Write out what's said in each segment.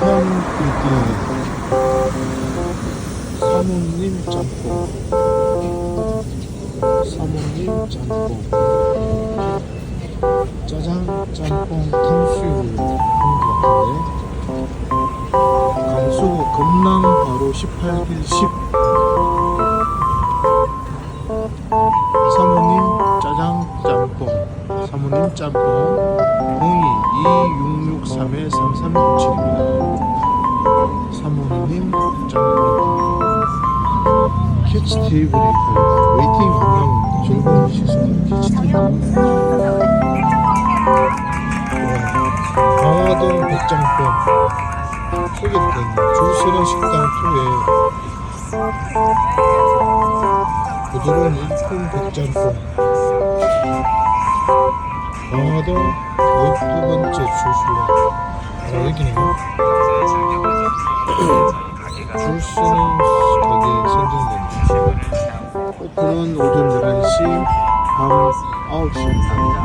현빌딩 사모님 짬뽕 사모님 짬뽕 짜장 짬뽕 탕수육을 한것 같은데 강수 금랑 바로 18길 10 사모님 짜장 짬뽕 사모님 짬뽕 02-2663-3367입니다 사모님 캐치 테이블이 있고 웨이팅 방향은 즐거운 식사는 캐치 테이블. 강화동 백짬뽕 소개된 줄서는 식당 2에 부드러운 일품 백짬뽕 강화동 12번째 주수와 아 여기네요 오픈은 오전 11시 밤 9시입니다.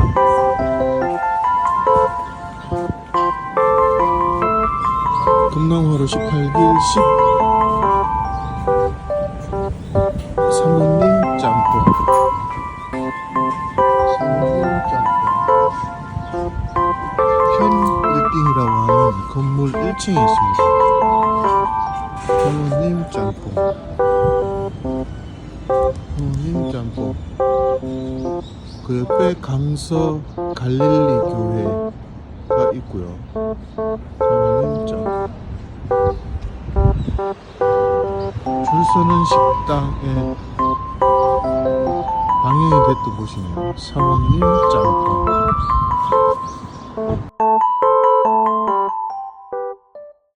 금남하루 18길 10 사모님 짬뽕. 사모님 짬뽕. 현 빌딩이라고 하는 건물 1층에 있습니다. 사모님 짬뽕 사모님 짬뽕 그 옆에 강서 갈릴리 교회가 있고요 사모님 짬뽕 줄 서는 식당에 방영이 됐던 곳이네요. 사모님 짬뽕.